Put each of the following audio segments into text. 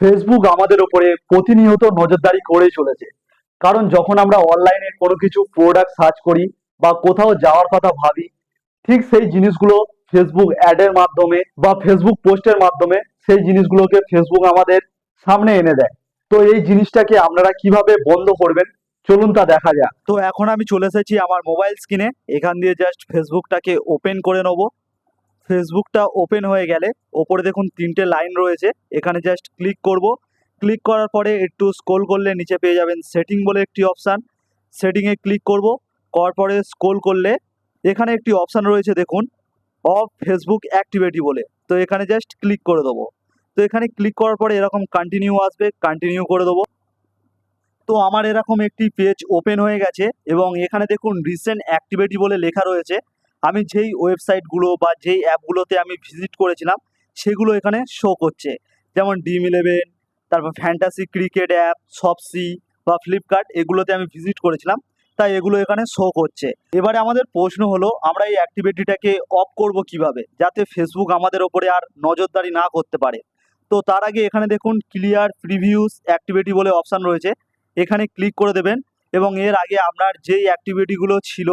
Facebook আমাদের উপরে প্রতিনিয়ত নজরদারি করেই চলেছে। কারণ যখন আমরা অনলাইনে কোনো কিছু প্রোডাক্ট সার্চ করি বা কোথাও যাওয়ার কথা ভাবি, ঠিক সেই জিনিসগুলো ফেসবুক অ্যাডের মাধ্যমে বা ফেসবুক পোস্টের মাধ্যমে সেই জিনিসগুলোকে ফেসবুক আমাদের সামনে এনে দেয়। তো এই জিনিসটাকে আপনারা কীভাবে বন্ধ করবেন, চলুন তা দেখা যাক। তো এখন আমি চলে এসেছি আমার মোবাইল স্ক্রিনে এখান দিয়ে জাস্ট ফেসবুকটাকে ওপেন করে নেব। ফেসবুকটা ওপেন হয়ে গেলে ওপরে দেখুন তিনটে লাইন রয়েছে। এখানে জাস্ট ক্লিক করব। ক্লিক করার পরে একটু স্ক্রোল করলে নিচে পেয়ে যাবেন সেটিং বলে একটি অপশান সেটিংয়ে ক্লিক করব। করার পরে স্ক্রোল করলে এখানে একটি অপশান রয়েছে দেখুন অফ ফেসবুক অ্যাক্টিভিটি বলে। তো এখানে জাস্ট ক্লিক করে দেবো। তো এখানে ক্লিক করার পরে এরকম কন্টিনিউ আসবে। কন্টিনিউ করে দেবো। তো আমার এরকম একটি পেজ ওপেন হয়ে গেছে এবং এখানে দেখুন রিসেন্ট অ্যাক্টিভিটি বলে লেখা রয়েছে। আমি যেই ওয়েবসাইটগুলো বা যেই অ্যাপগুলোতে আমি ভিজিট করেছিলাম, সেগুলো এখানে শো করছে। যেমন ডিম ইলেভেন তারপর ফ্যান্টাসি ক্রিকেট অ্যাপ সপসি বা ফ্লিপকার্ট এগুলোতে আমি ভিজিট করেছিলাম। তাই এগুলো এখানে শো করছে। এবারে আমাদের প্রশ্ন হলো, আমরা এই অ্যাক্টিভিটিটাকে অফ করব কীভাবে? যাতে ফেসবুক আমাদের ওপরে আর নজরদারি না করতে পারে। তো তার আগে এখানে দেখুন ক্লিয়ার প্রিভিউস অ্যাক্টিভিটি বলে অপশান রয়েছে। এখানে ক্লিক করে দেবেন এবং এর আগে আপনার যেই অ্যাক্টিভিটিগুলো ছিল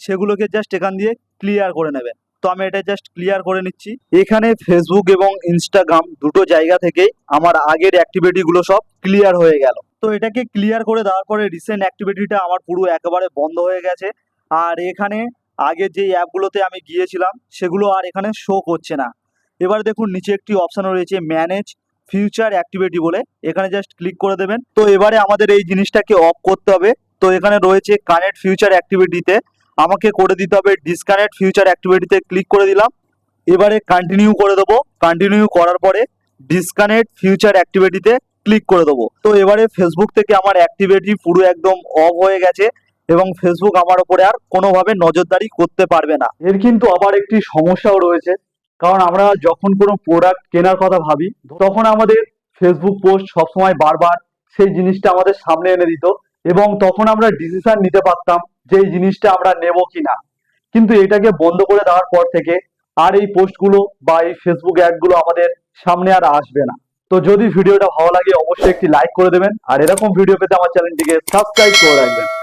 সেগুলোকে জাস্ট এখান দিয়ে ক্লিয়ার করে নেবেন। তো আমি এটা জাস্ট ক্লিয়ার করে নিচ্ছি। এখানে ফেসবুক এবং ইনস্টাগ্রাম দুটো জায়গা থেকেই আমার আগের অ্যাক্টিভিটিগুলো সব ক্লিয়ার হয়ে গেল। তো এটাকে ক্লিয়ার করে দেওয়ার পরে রিসেন্ট অ্যাক্টিভিটিটা আমার পুরো একেবারে বন্ধ হয়ে গেছে। আর এখানে আগে যেই অ্যাপগুলোতে আমি গিয়েছিলাম, সেগুলো আর এখানে শো করছে না। এবার দেখুন, নিচে একটি অপশান রয়েছে ম্যানেজ ফিউচার অ্যাক্টিভিটি বলে। এখানে জাস্ট ক্লিক করে দেবেন। তো এবারে আমাদের এই জিনিসটাকে অফ করতে হবে। তো এখানে রয়েছে কানেক্ট ফিউচার অ্যাক্টিভিটিতে আমাকে করে দিতে হবে ডিসকানেক্ট ফিউচার অ্যাক্টিভিটিতে ক্লিক করে দিলাম। এবারে কন্টিনিউ করে দেবো। কন্টিনিউ করার পরে ডিসকানেক্ট ফিউচার অ্যাক্টিভিটিতে ক্লিক করে দেবো। তো এবারে ফেসবুক থেকে আমার অ্যাক্টিভিটি পুরো একদম অফ হয়ে গেছে এবং ফেসবুক আমার ওপরে আর কোনোভাবে নজরদারি করতে পারবে না। এর কিন্তু আবার একটি সমস্যাও রয়েছে। কারণ আমরা যখন কোনো প্রোডাক্ট কেনার কথা ভাবি, তখন আমাদের ফেসবুক পোস্ট সবসময় বারবার সেই জিনিসটা আমাদের সামনে এনে দিত এবং তখন আমরা ডিসিশন নিতে পারতাম যে এই জিনিসটা আমরা নেব কিনা। কিন্তু এটাকে বন্ধ করে দেওয়ার পর থেকে আর এই পোস্টগুলো বা এই ফেসবুক অ্যাডগুলো আমাদের সামনে আর আসবে না। তো যদি ভিডিওটা ভালো লাগে, অবশ্যই একটি লাইক করে দেবেন। আর এরকম ভিডিও পেতে আমার চ্যানেলটিকে সাবস্ক্রাইব করে রাখবেন।